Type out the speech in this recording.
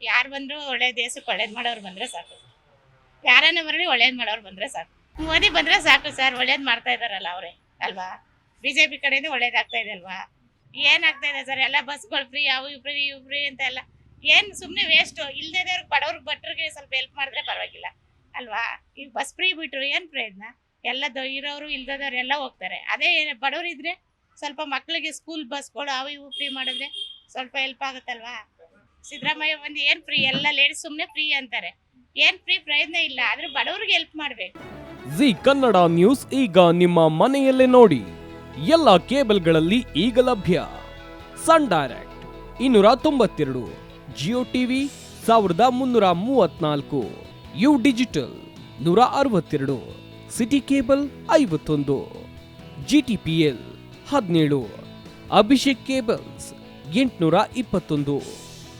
ಯಾರು ಬಂದ್ರು ಒಳ್ಳೆ ದೇಶಕ್ಕೆ ಒಳ್ಳೇದು ಮಾಡೋರು ಬಂದ್ರೆ ಸಾಕು. ಯಾರನ್ನ ಬರಲಿ ಒಳ್ಳೇದು ಮಾಡೋರು ಬಂದ್ರೆ ಸಾಕು. ಮೋದಿ ಬಂದ್ರೆ ಸಾಕು ಸರ್, ಒಳ್ಳೇದು ಮಾಡ್ತಾ ಇದಾರಲ್ಲ ಅವರೇ, ಅಲ್ವಾ? ಬಿಜೆಪಿ ಕಡೆಯಿಂದ ಒಳ್ಳೇದಾಗ್ತಾ ಇದೆ ಅಲ್ವಾ? ಏನಾಗ್ತಾ ಇದೆ ಸರ್, ಎಲ್ಲ ಬಸ್ಗಳು ಫ್ರೀ ಅವು ಇವು ಫ್ರೀ ಅಂತ ಎಲ್ಲ. ಏನು ಸುಮ್ಮನೆ ವೇಸ್ಟು ಇಲ್ದೇ ಬಡವ್ರಿಗೆ ಭಟ್ರಿಗೆ ಸ್ವಲ್ಪ ಹೆಲ್ಪ್ ಮಾಡಿದ್ರೆ ಪರವಾಗಿಲ್ಲ, ಅಲ್ವಾ? ಈಗ ಬಸ್ ಫ್ರೀ ಬಿಟ್ರು ಏನು ಪ್ರಯೋಜನ? ಎಲ್ಲ ಇರೋರು, ಇಲ್ದದವ್ರು ಎಲ್ಲ ಹೋಗ್ತಾರೆ. ಅದೇ ಬಡವ್ರು ಇದ್ರೆ ಸ್ವಲ್ಪ ಮಕ್ಕಳಿಗೆ ಸ್ಕೂಲ್ ಬಸ್ಗಳು ಅವು ಇವು ಫ್ರೀ ಮಾಡಿದ್ರೆ ಸ್ವಲ್ಪ ಹೆಲ್ಪ್ ಆಗುತ್ತಲ್ವಾ? ಸಿದ್ದರಾಮಯ್ಯ ಬಂದು ಏನು ಫ್ರೀ ಎಲ್ಲ ಲೇಡೀಸ್ ಸುಮ್ಮನೆ ಫ್ರೀ ಅಂತಾರೆ. ಏನ್ ಫ್ರೀ ಪ್ರಯತ್ನ ಇಲ್ಲ, ಆದ್ರೆ ಬಡವ್ರಿಗೆ ಹೆಲ್ಪ್ ಮಾಡ್ಬೇಕು. ಜಿ ಕನ್ನಡ ನ್ಯೂಸ್ ಈಗ ನಿಮ್ಮ ಮನೆಯಲ್ಲೇ ನೋಡಿ. ಎಲ್ಲ ಕೇಬಲ್ಗಳಲ್ಲಿ ಈಗ ಲಭ್ಯ. ಸನ್ ಡೈರೆಕ್ಟ್ ಇನ್ನೂರ ತೊಂಬತ್ತೆರಡು, ಜಿಯೋ ಟಿವಿ ಸಾವಿರದ ಮುನ್ನೂರ ಮೂವತ್ನಾಲ್ಕು, ಯು ಡಿಜಿಟಲ್ ನೂರ ಅರವತ್ತೆರಡು, ಸಿಟಿ ಕೇಬಲ್ ಐವತ್ತೊಂದು ಜಿ ಟಿ ಪಿ ಎಲ್ ಹದಿನೇಳು, ಅಭಿಷೇಕ್ ಕೇಬಲ್ಸ್ ಎಂಟುನೂರ ಇಪ್ಪತ್ತೊಂದು.